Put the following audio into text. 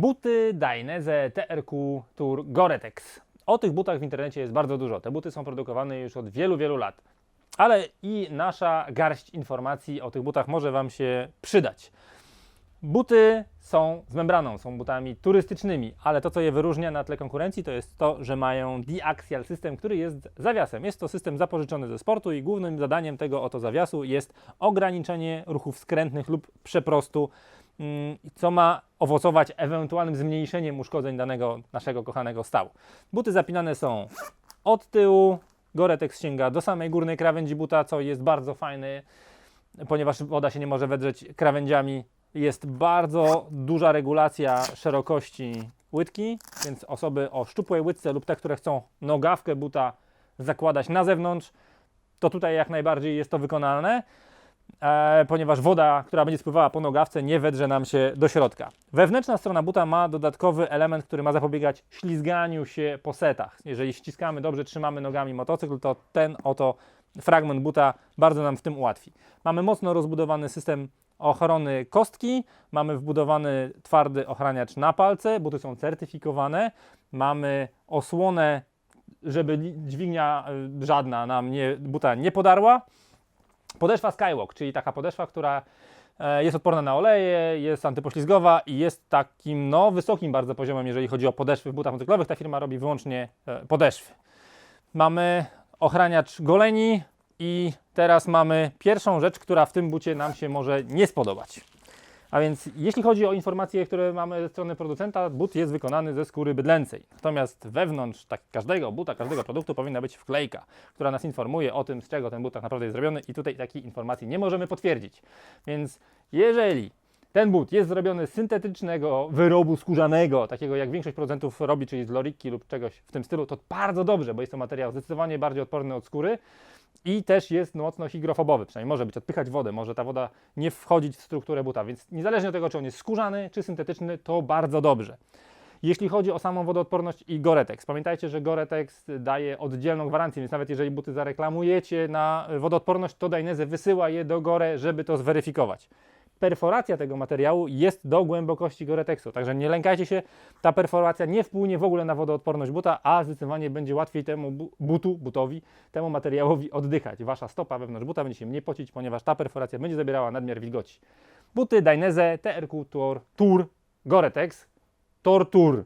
Buty Dainese TRQ Tour Gore-Tex. O tych butach w internecie jest bardzo dużo. Te buty są produkowane już od wielu, wielu lat. Ale i nasza garść informacji o tych butach może Wam się przydać. Buty są z membraną, są butami turystycznymi, ale to, co je wyróżnia na tle konkurencji, to jest to, że mają Diaxial System, który jest zawiasem. Jest to system zapożyczony ze sportu i głównym zadaniem tego oto zawiasu jest ograniczenie ruchów skrętnych lub przeprostu, co ma owocować ewentualnym zmniejszeniem uszkodzeń danego naszego kochanego stału. Buty zapinane są od tyłu, Gore-Tex sięga do samej górnej krawędzi buta, co jest bardzo fajne, ponieważ woda się nie może wedrzeć krawędziami. Jest bardzo duża regulacja szerokości łydki, więc osoby o szczupłej łydce lub te, które chcą nogawkę buta zakładać na zewnątrz, to tutaj jak najbardziej jest to wykonalne, ponieważ woda, która będzie spływała po nogawce, nie wedrze nam się do środka. Wewnętrzna strona buta ma dodatkowy element, który ma zapobiegać ślizganiu się po setach. Jeżeli ściskamy dobrze, trzymamy nogami motocykl, to ten oto fragment buta bardzo nam w tym ułatwi. Mamy mocno rozbudowany system ochrony kostki, mamy wbudowany twardy ochraniacz na palce, buty są certyfikowane, mamy osłonę, żeby dźwignia y, żadna nam nie, buta nie podarła. Podeszwa Skywalk, czyli taka podeszwa, która e, jest odporna na oleje, jest antypoślizgowa i jest takim no, wysokim bardzo poziomem, jeżeli chodzi o podeszwy w butach motocyklowych. Ta firma robi wyłącznie e, podeszwy. Mamy ochraniacz goleni i teraz mamy pierwszą rzecz, która w tym bucie nam się może nie spodobać. A więc jeśli chodzi o informacje, które mamy ze strony producenta, but jest wykonany ze skóry bydlęcej. Natomiast wewnątrz tak, każdego buta, każdego produktu powinna być wklejka, która nas informuje o tym, z czego ten but tak naprawdę jest zrobiony i tutaj takiej informacji nie możemy potwierdzić. Więc jeżeli ten but jest zrobiony z syntetycznego wyrobu skórzanego, takiego jak większość producentów robi, czyli z loriki lub czegoś w tym stylu, to bardzo dobrze, bo jest to materiał zdecydowanie bardziej odporny od skóry i też jest mocno higrofobowy, przynajmniej może być, odpychać wodę, może ta woda nie wchodzić w strukturę buta, więc niezależnie od tego, czy on jest skórzany, czy syntetyczny, to bardzo dobrze. Jeśli chodzi o samą wodoodporność i Gore-Tex, pamiętajcie, że Gore-Tex daje oddzielną gwarancję, więc nawet jeżeli buty zareklamujecie na wodoodporność, to Dainese wysyła je do Gore, żeby to zweryfikować. Perforacja tego materiału jest do głębokości Gore-Texu, także nie lękajcie się, ta perforacja nie wpłynie w ogóle na wodoodporność buta, a zdecydowanie będzie łatwiej temu bu- butu, butowi, temu materiałowi oddychać. Wasza stopa wewnątrz buta będzie się mniej pocić, ponieważ ta perforacja będzie zabierała nadmiar wilgoci. Buty Dainese TRQ Tour, Tour Gore-Tex Tortur.